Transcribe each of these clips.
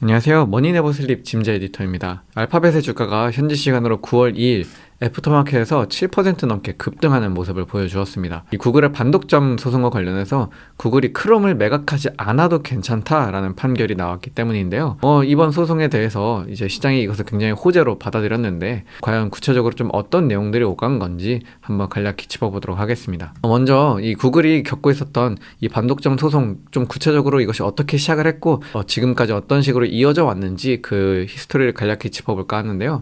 안녕하세요. 머니네버슬립 짐자 에디터입니다. 알파벳의 주가가 현지 시간으로 9월 2일 애프터마켓에서 7% 넘게 급등하는 모습을 보여주었습니다. 이 구글의 반독점 소송과 관련해서 구글이 크롬을 매각하지 않아도 괜찮다라는 판결이 나왔기 때문인데요. 어, 이번 소송에 대해서 이제 시장이 이것을 굉장히 호재로 받아들였는데 과연 구체적으로 좀 어떤 내용들이 오간 건지 한번 간략히 짚어보도록 하겠습니다. 먼저 이 구글이 겪고 있었던 이 반독점 소송 좀 구체적으로 이것이 어떻게 시작을 했고 어, 지금까지 어떤 식으로 이어져 왔는지 그 히스토리를 간략히 짚어볼까 하는데요.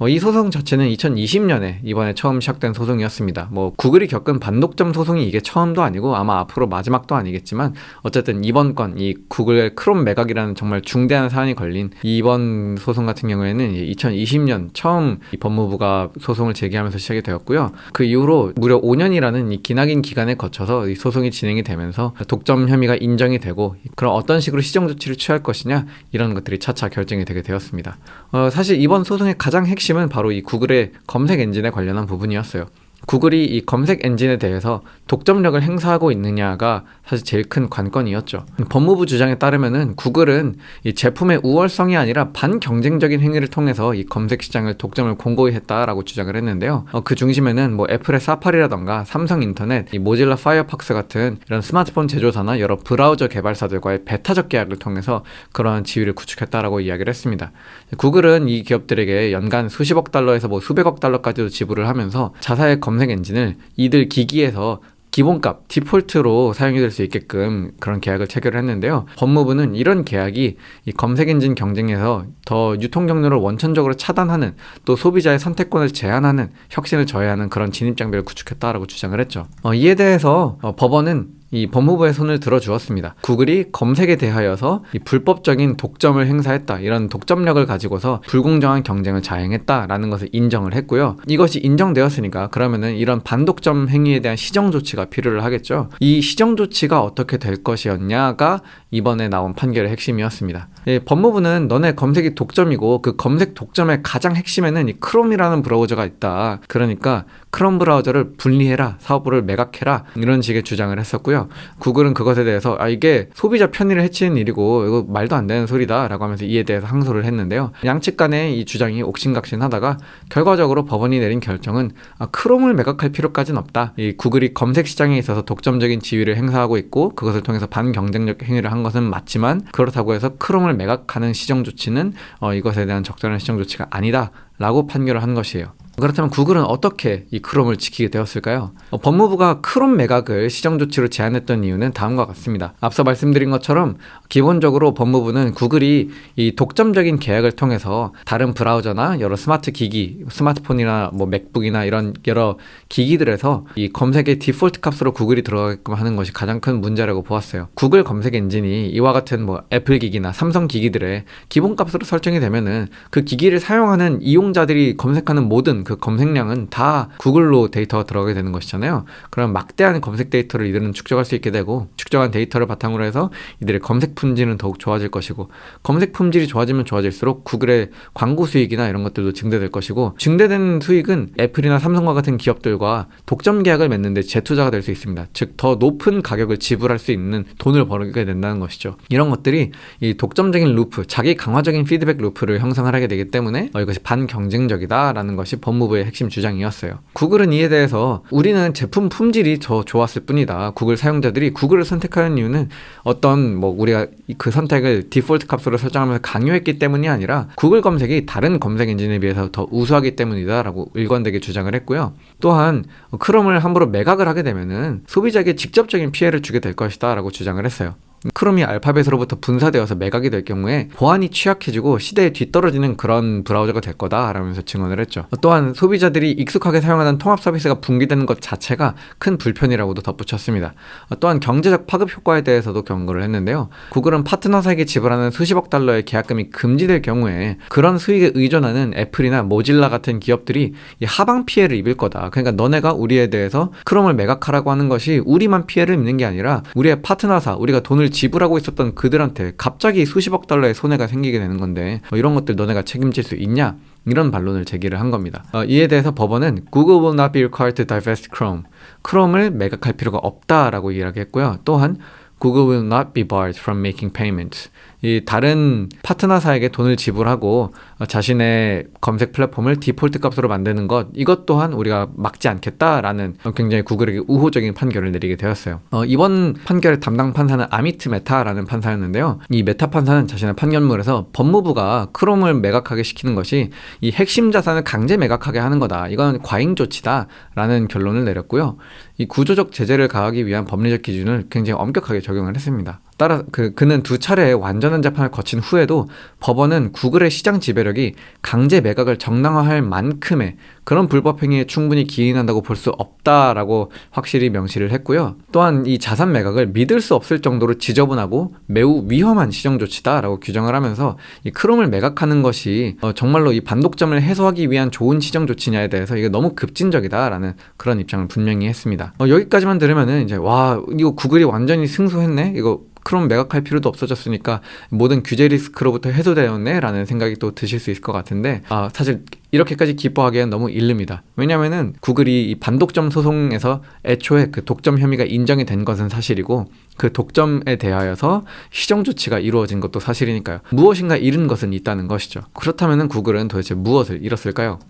어, 이 소송 자체는 2020년에 이번에 처음 시작된 소송이었습니다. 뭐 구글이 겪은 반독점 소송이 이게 처음도 아니고 아마 앞으로 마지막도 아니겠지만 어쨌든 이번 건 이 구글의 크롬 매각이라는 정말 중대한 사안이 걸린 이번 소송 같은 경우에는 2020년 처음 이 법무부가 소송을 제기하면서 시작이 되었고요. 그 이후로 무려 5년이라는 이 기나긴 기간에 거쳐서 이 소송이 진행이 되면서 독점 혐의가 인정이 되고 그럼 어떤 식으로 시정 조치를 취할 것이냐 이런 것들이 차차 결정이 되게 되었습니다. 어, 사실 이번 소송의 가장 핵심 은 바로 이 구글의 검색 엔진에 관련한 부분이었어요. 구글이 이 검색 엔진에 대해서 독점력을 행사하고 있느냐가 사실 제일 큰 관건이었죠. 법무부 주장에 따르면은 구글은 이 제품의 우월성이 아니라 반경쟁적인 행위를 통해서 이 검색 시장을 독점을 공고히 했다라고 주장을 했는데요. 어, 그 중심에는 뭐 애플의 사파리라던가 삼성 인터넷, 이 모질라 파이어팍스 같은 이런 스마트폰 제조사나 여러 브라우저 개발사들과의 배타적 계약을 통해서 그러한 지위를 구축했다라고 이야기를 했습니다. 구글은 이 기업들에게 연간 수십억 달러에서 뭐 수백억 달러까지도 지불을 하면서 자사의 검색 엔진을 이들 기기에서 기본값 디폴트로 사용이 될 수 있게끔 그런 계약을 체결을 했는데요. 법무부는 이런 계약이 이 검색 엔진 경쟁에서 더 유통 경로를 원천적으로 차단하는 또 소비자의 선택권을 제한하는 혁신을 저해하는 그런 진입 장벽을 구축했다라고 주장을 했죠. 어, 이에 대해서 어, 법원은 이 법무부의 손을 들어주었습니다. 구글이 검색에 대하여서 이 불법적인 독점을 행사했다. 이런 독점력을 가지고서 불공정한 경쟁을 자행했다라는 것을 인정을 했고요. 이것이 인정되었으니까 그러면은 이런 반독점 행위에 대한 시정 조치가 필요를 하겠죠. 이 시정 조치가 어떻게 될 것이었냐가 이번에 나온 판결의 핵심이었습니다. 예, 법무부는 너네 검색이 독점이고 그 검색 독점의 가장 핵심에는 이 크롬이라는 브라우저가 있다. 그러니까 크롬 브라우저를 분리해라. 사업부를 매각해라. 이런 식의 주장을 했었고요. 구글은 그것에 대해서 아 이게 소비자 편의를 해치는 일이고 이거 말도 안 되는 소리다라고 하면서 이에 대해서 항소를 했는데요. 양측 간의 이 주장이 옥신각신하다가 결과적으로 법원이 내린 결정은 아, 크롬을 매각할 필요까지는 없다. 이 구글이 검색 시장에 있어서 독점적인 지위를 행사하고 있고 그것을 통해서 반경쟁적 행위를 한 것은 맞지만 그렇다고 해서 크롬을 매각하는 시정 조치는 어, 이것에 대한 적절한 시정 조치가 아니다 라고 판결을 한 것이에요. 그렇다면 구글은 어떻게 이 크롬을 지키게 되었을까요? 어, 법무부가 크롬 매각을 시정 조치로 제안했던 이유는 다음과 같습니다. 앞서 말씀드린 것처럼 기본적으로 법무부는 구글이 이 독점적인 계약을 통해서 다른 브라우저나 여러 스마트 기기, 스마트폰이나 뭐 맥북이나 이런 여러 기기들에서 이 검색의 디폴트 값으로 구글이 들어가게끔 하는 것이 가장 큰 문제라고 보았어요. 구글 검색 엔진이 이와 같은 뭐 애플 기기나 삼성 기기들의 기본 값으로 설정이 되면은 그 기기를 사용하는 이용자들이 검색하는 모든 그 검색량은 다 구글로 데이터가 들어가게 되는 것이잖아요. 그럼 막대한 검색 데이터를 이들은 축적할 수 있게 되고 축적한 데이터를 바탕으로 해서 이들의 검색 품질은 더욱 좋아질 것이고 검색 품질이 좋아지면 좋아질수록 구글의 광고 수익이나 이런 것들도 증대될 것이고 증대된 수익은 애플이나 삼성과 같은 기업들과 독점 계약을 맺는데 재투자가 될 수 있습니다. 즉 더 높은 가격을 지불할 수 있는 돈을 벌게 된다는 것이죠. 이런 것들이 이 독점적인 루프, 자기 강화적인 피드백 루프를 형성을 하게 되기 때문에 어, 이것이 반경쟁적이다라는 것이 법무부의 핵심 주장이었어요. 구글은 이에 대해서 우리는 제품 품질이 더 좋았을 뿐이다. 구글 사용자들이 구글을 선택하는 이유는 어떤 뭐 우리가 그 선택을 디폴트 값으로 설정하면서 강요했기 때문이 아니라 구글 검색이 다른 검색 엔진에 비해서 더 우수하기 때문이다라고 일관되게 주장을 했고요. 또한 크롬을 함부로 매각을 하게 되면은 소비자에게 직접적인 피해를 주게 될 것이다라고 주장을 했어요. 크롬이 알파벳으로부터 분사되어서 매각이 될 경우에 보안이 취약해지고 시대에 뒤떨어지는 그런 브라우저가 될 거다라면서 증언을 했죠. 또한 소비자들이 익숙하게 사용하는 통합 서비스가 붕괴되는 것 자체가 큰 불편이라고도 덧붙였습니다. 또한 경제적 파급 효과에 대해서도 경고를 했는데요. 구글은 파트너사에게 지불하는 수십억 달러의 계약금이 금지될 경우에 그런 수익에 의존하는 애플이나 모질라 같은 기업들이 하방 피해를 입을 거다. 그러니까 너네가 우리에 대해서 크롬을 매각하라고 하는 것이 우리만 피해를 입는 게 아니라 우리의 파트너사, 우리가 돈을 지불하고 있었던 그들한테 갑자기 수십억 달러의 손해가 생기게 되는 건데 뭐 이런 것들 너네가 책임질 수 있냐? 이런 반론을 제기를 한 겁니다. 어, 이에 대해서 법원은 Google will not be required to divest Chrome. 크롬을 매각할 필요가 없다라고 이야기했고요. 또한 Google will not be barred from making payments. 이 다른 파트너사에게 돈을 지불하고 어, 자신의 검색 플랫폼을 디폴트 값으로 만드는 것 이것 또한 우리가 막지 않겠다라는 어, 굉장히 구글에게 우호적인 판결을 내리게 되었어요. 어, 이번 판결의 담당 판사는 아미트 메타라는 판사였는데요. 이 메타 판사는 자신의 판결문에서 법무부가 크롬을 매각하게 시키는 것이 이 핵심 자산을 강제 매각하게 하는 거다. 이건 과잉 조치다라는 결론을 내렸고요. 이 구조적 제재를 가하기 위한 법리적 기준을 굉장히 엄격하게 적용을 했습니다. 따라 그 그는 두 차례 완전한 재판을 거친 후에도 법원은 구글의 시장 지배력이 강제 매각을 정당화할 만큼의 그런 불법 행위에 충분히 기인한다고 볼 수 없다라고 확실히 명시를 했고요. 또한 이 자산 매각을 믿을 수 없을 정도로 지저분하고 매우 위험한 시정 조치다라고 규정을 하면서 이 크롬을 매각하는 것이 어, 정말로 이 반독점을 해소하기 위한 좋은 시정 조치냐에 대해서 이게 너무 급진적이다라는 그런 입장을 분명히 했습니다. 어, 여기까지만 들으면은 이제 와 이거 구글이 완전히 승소했네 이거 크롬 매각할 필요도 없어졌으니까 모든 규제 리스크로부터 해소되었네 라는 생각이 또 드실 수 있을 것 같은데 아 사실 이렇게까지 기뻐하기엔 너무 일릅니다. 왜냐면은 구글이 이 반독점 소송에서 애초에 그 독점 혐의가 인정이 된 것은 사실이고 그 독점에 대하여서 시정 조치가 이루어진 것도 사실이니까요. 무엇인가 잃은 것은 있다는 것이죠. 그렇다면은 구글은 도대체 무엇을 잃었을까요?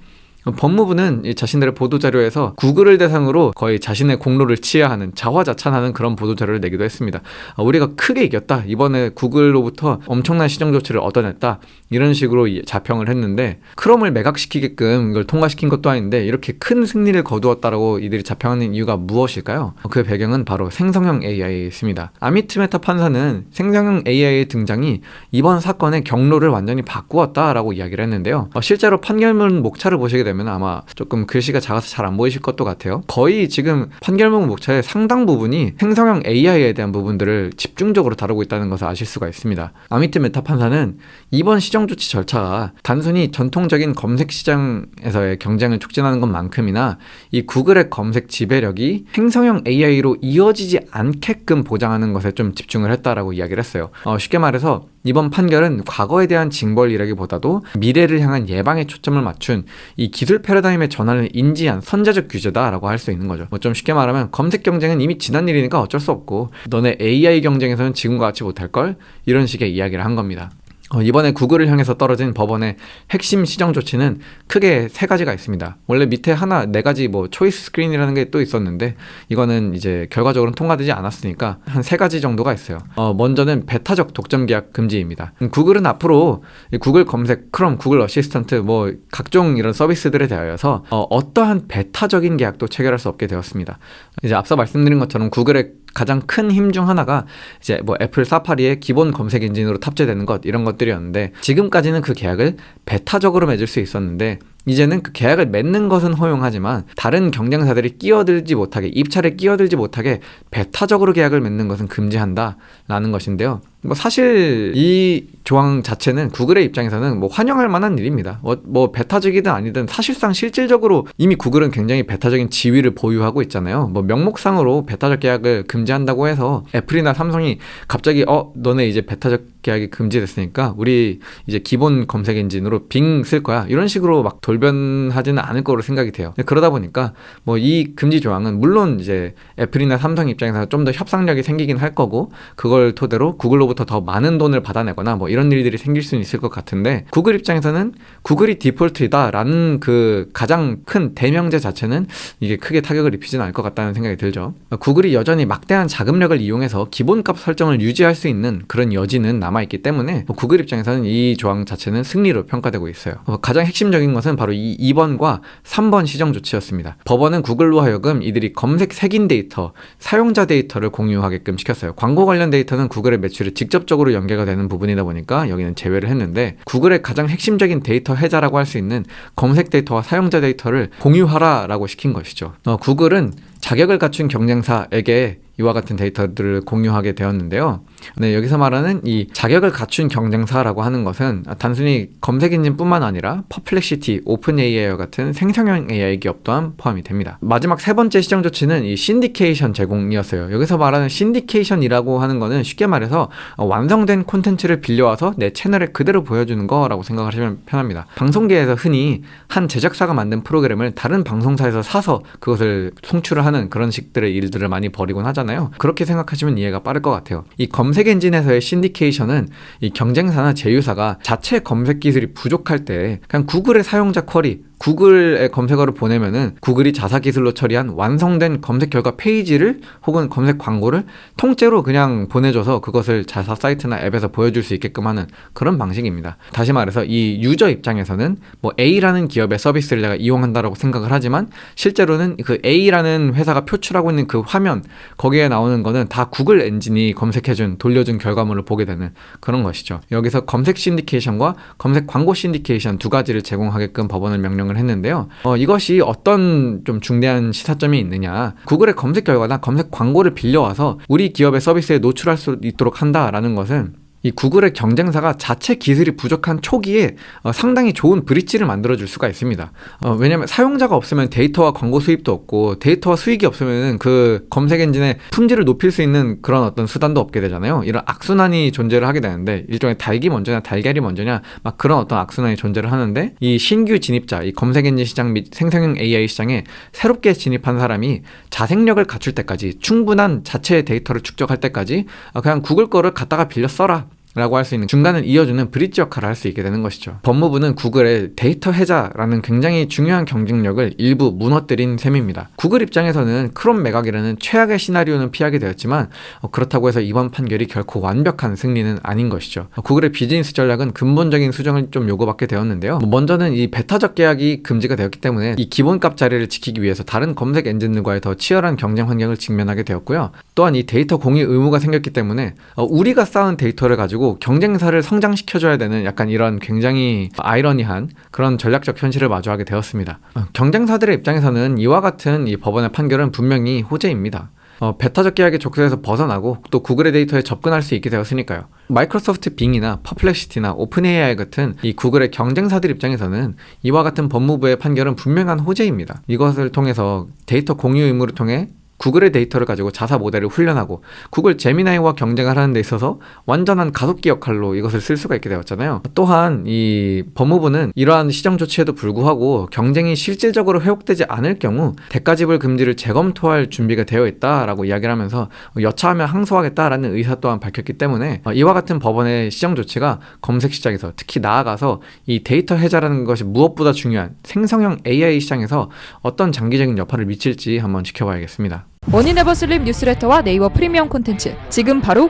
법무부는 이 자신들의 보도자료에서 구글을 대상으로 거의 자신의 공로를 치하하는 자화자찬하는 그런 보도자료를 내기도 했습니다. 아, 우리가 크게 이겼다. 이번에 구글로부터 엄청난 시정 조치를 얻어냈다. 이런 식으로 이 자평을 했는데 크롬을 매각시키게끔 이걸 통과시킨 것도 아닌데 이렇게 큰 승리를 거두었다라고 이들이 자평하는 이유가 무엇일까요? 그 배경은 바로 생성형 AI에 있습니다. 아미트 메타 판사는 생성형 AI의 등장이 이번 사건의 경로를 완전히 바꾸었다라고 이야기를 했는데요. 어, 실제로 판결문 목차를 보시게 되면 아마 조금 글씨가 작아서 잘 안 보이실 것도 같아요. 거의 지금 판결문 목차의 상당 부분이 생성형 AI에 대한 부분들을 집중적으로 다루고 있다는 것을 아실 수가 있습니다. 아미트 메타 판사는 이번 시정 조치 절차가 단순히 전통적인 검색 시장에서의 경쟁을 촉진하는 것만큼이나 이 구글의 검색 지배력이 행성형 AI로 이어지지 않게끔 보장하는 것에 좀 집중을 했다라고 이야기를 했어요. 어, 쉽게 말해서 이번 판결은 과거에 대한 징벌이라기보다도 미래를 향한 예방에 초점을 맞춘 이 기술 패러다임의 전환을 인지한 선제적 규제다라고 할 수 있는 거죠. 뭐 좀 쉽게 말하면 검색 경쟁은 이미 지난 일이니까 어쩔 수 없고 너네 AI 경쟁에서는 지금과 같이 못할 걸 이런 식의 이야기를 한 겁니다. 어, 이번에 구글을 향해서 떨어진 법원의 핵심 시정 조치는 크게 세 가지가 있습니다. 원래 밑에 하나 네 가지 뭐 초이스 스크린이라는 게 또 있었는데 이거는 이제 결과적으로는 통과되지 않았으니까 한 세 가지 정도가 있어요. 어, 먼저는 배타적 독점 계약 금지입니다. 음, 구글은 앞으로 구글 검색, 크롬, 구글 어시스턴트 뭐 각종 이런 서비스들에 대하여서 어, 어떠한 배타적인 계약도 체결할 수 없게 되었습니다. 이제 앞서 말씀드린 것처럼 구글의 가장 큰 힘 중 하나가 이제 뭐 애플 사파리의 기본 검색 엔진으로 탑재되는 것 이런 것들이었는데 지금까지는 그 계약을 배타적으로 맺을 수 있었는데 이제는 그 계약을 맺는 것은 허용하지만 다른 경쟁사들이 끼어들지 못하게 입찰에 끼어들지 못하게 배타적으로 계약을 맺는 것은 금지한다라는 것인데요. 뭐 사실 이 조항 자체는 구글의 입장에서는 뭐 환영할 만한 일입니다. 뭐, 뭐 배타적이든 아니든 사실상 실질적으로 이미 구글은 굉장히 배타적인 지위를 보유하고 있잖아요. 뭐 명목상으로 배타적 계약을 금지한다고 해서 애플이나 삼성이 갑자기 어 너네 이제 배타적 계약이 금지됐으니까 우리 이제 기본 검색 엔진으로 빙 쓸 거야 이런 식으로 막 돌변하지는 않을 거로 생각이 돼요. 그러다 보니까 뭐 이 금지 조항은 물론 이제 애플이나 삼성 입장에서 좀 더 협상력이 생기긴 할 거고 그걸 토대로 구글로부터 더 많은 돈을 받아내거나 뭐 이런 일들이 생길 수는 있을 것 같은데 구글 입장에서는 구글이 디폴트이다라는 그 가장 큰 대명제 자체는 이게 크게 타격을 입히지는 않을 것 같다는 생각이 들죠. 구글이 여전히 막대한 자금력을 이용해서 기본값 설정을 유지할 수 있는 그런 여지는 남아있기 때문에 뭐 구글 입장에서는 이 조항 자체는 승리로 평가되고 있어요. 어, 가장 핵심적인 것은 바로 이 2번과 3번 시정 조치였습니다. 법원은 구글로 하여금 이들이 검색 색인 데이터, 사용자 데이터를 공유하게끔 시켰어요. 광고 관련 데이터는 구글의 매출에 직접적으로 연계가 되는 부분이다 보니까 여기는 제외를 했는데 구글의 가장 핵심적인 데이터 해자라고 할 수 있는 검색 데이터와 사용자 데이터를 공유하라라고 시킨 것이죠. 어, 구글은 자격을 갖춘 경쟁사에게 이와 같은 데이터들을 공유하게 되었는데요. 네, 여기서 말하는 이 자격을 갖춘 경쟁사라고 하는 것은 단순히 검색 엔진뿐만 아니라 퍼플렉시티, 오픈 AI와 같은 생성형 AI 기업 또한 포함이 됩니다. 마지막 세 번째 시정 조치는 이 신디케이션 제공이었어요. 여기서 말하는 신디케이션이라고 하는 거는 쉽게 말해서 완성된 콘텐츠를 빌려와서 내 채널에 그대로 보여주는 거라고 생각하시면 편합니다. 방송계에서 흔히 한 제작사가 만든 프로그램을 다른 방송사에서 사서 그것을 송출을 하는 그런 식들의 일들을 많이 벌이곤 하잖아요. 하잖아요. 그렇게 생각하시면 이해가 빠를 것 같아요. 이 검색 엔진에서의 신디케이션은 이 경쟁사나 제휴사가 자체 검색 기술이 부족할 때 그냥 구글의 사용자 쿼리 구글의 검색어를 보내면은 구글이 자사 기술로 처리한 완성된 검색 결과 페이지를 혹은 검색 광고를 통째로 그냥 보내줘서 그것을 자사 사이트나 앱에서 보여줄 수 있게끔 하는 그런 방식입니다. 다시 말해서 이 유저 입장에서는 뭐 A라는 기업의 서비스를 내가 이용한다라고 생각을 하지만 실제로는 그 A라는 회사가 표출하고 있는 그 화면 거기에 나오는 거는 다 구글 엔진이 검색해준 돌려준 결과물을 보게 되는 그런 것이죠. 여기서 검색 신디케이션과 검색 광고 신디케이션 두 가지를 제공하게끔 법원을 명령 을 했는데요. 어, 이것이 어떤 좀 중대한 시사점이 있느냐. 구글의 검색 결과나 검색 광고를 빌려와서 우리 기업의 서비스에 노출할 수 있도록 한다라는 것은 이 구글의 경쟁사가 자체 기술이 부족한 초기에 어, 상당히 좋은 브릿지를 만들어줄 수가 있습니다. 어, 왜냐하면 사용자가 없으면 데이터와 광고 수입도 없고 데이터와 수익이 없으면 그 검색 엔진의 품질을 높일 수 있는 그런 어떤 수단도 없게 되잖아요. 이런 악순환이 존재를 하게 되는데 일종의 닭이 먼저냐 달걀이 먼저냐 막 그런 어떤 악순환이 존재를 하는데 이 신규 진입자, 이 검색 엔진 시장 및 생성형 AI 시장에 새롭게 진입한 사람이 자생력을 갖출 때까지 충분한 자체 데이터를 축적할 때까지 어, 그냥 구글 거를 갖다가 빌려 써라. 라고 할 수 있는 중간을 이어주는 브릿지 역할을 할 수 있게 되는 것이죠. 법무부는 구글의 데이터 해자라는 굉장히 중요한 경쟁력을 일부 무너뜨린 셈입니다. 구글 입장에서는 크롬 매각이라는 최악의 시나리오는 피하게 되었지만 어, 그렇다고 해서 이번 판결이 결코 완벽한 승리는 아닌 것이죠. 어, 구글의 비즈니스 전략은 근본적인 수정을 좀 요구받게 되었는데요. 뭐 먼저는 이 베타적 계약이 금지가 되었기 때문에 이 기본값 자리를 지키기 위해서 다른 검색 엔진들과의 더 치열한 경쟁 환경을 직면하게 되었고요. 또한 이 데이터 공유 의무가 생겼기 때문에 어, 우리가 쌓은 데이터를 가지고 경쟁사를 성장시켜줘야 되는 약간 이런 굉장히 아이러니한 그런 전략적 현실을 마주하게 되었습니다. 어, 경쟁사들의 입장에서는 이와 같은 이 법원의 판결은 분명히 호재입니다. 어, 베타적 계약의 족쇄에서 벗어나고 또 구글의 데이터에 접근할 수 있게 되었으니까요. 마이크로소프트 빙이나 퍼플렉시티나 오픈 AI 같은 이 구글의 경쟁사들 입장에서는 이와 같은 법무부의 판결은 분명한 호재입니다. 이것을 통해서 데이터 공유 의무를 통해 구글의 데이터를 가지고 자사 모델을 훈련하고 구글 제미나이와 경쟁을 하는 데 있어서 완전한 가속기 역할로 이것을 쓸 수가 있게 되었잖아요. 또한 이 법무부는 이러한 시정 조치에도 불구하고 경쟁이 실질적으로 회복되지 않을 경우 대가지불 금지를 재검토할 준비가 되어 있다라고 이야기를 하면서 여차하면 항소하겠다라는 의사 또한 밝혔기 때문에 어, 이와 같은 법원의 시정 조치가 검색 시장에서 특히 나아가서 이 데이터 해자라는 것이 무엇보다 중요한 생성형 AI 시장에서 어떤 장기적인 여파를 미칠지 한번 지켜봐야겠습니다. 머니 네버 슬립 뉴스레터와 네이버 프리미엄 콘텐츠. 지금 바로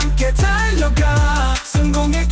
함께 달려가. 성공의